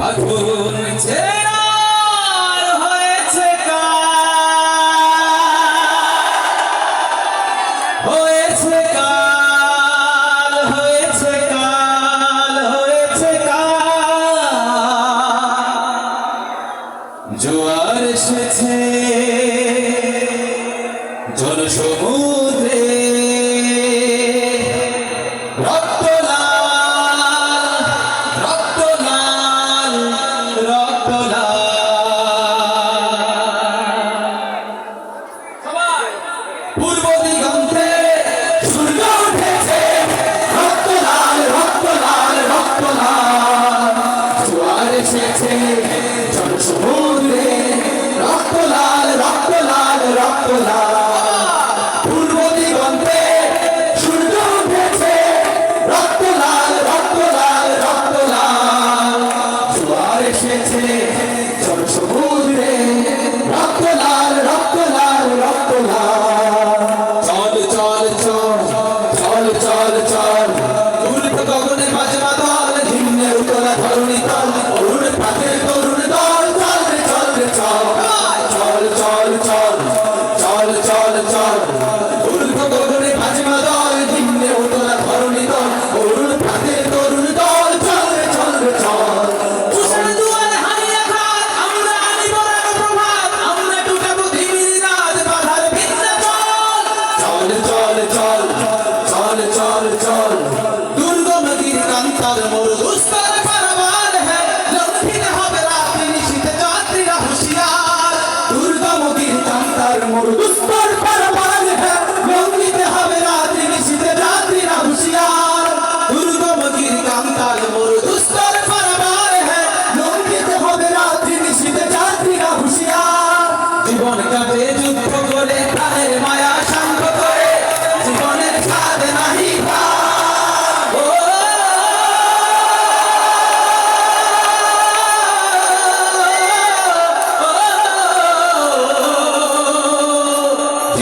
আগুন ছেড়ার হয়েছে হয়েছে কাল হয়েছে হয়েছে জোয়ার এসেছে জনসমূহ পূর্ব দিগন্তে সূর্য উঠেছে রক্ত লাল রক্ত লাল রক্ত লাল জোয়ার রক্ত লাল রক্ত লাল রক্ত লাল ধরুনি তল অরুণ পাতের তরুণ দল চল রে চল রে চল চল চল চল চল চল চল ঊর্ধ্ব গগনে ভাজমা দল নিম্নে উতলা ধরুনি দল অরুণ পাতের তরুণ দল চল রে চল রে চল কান্তার মরু দুস্তার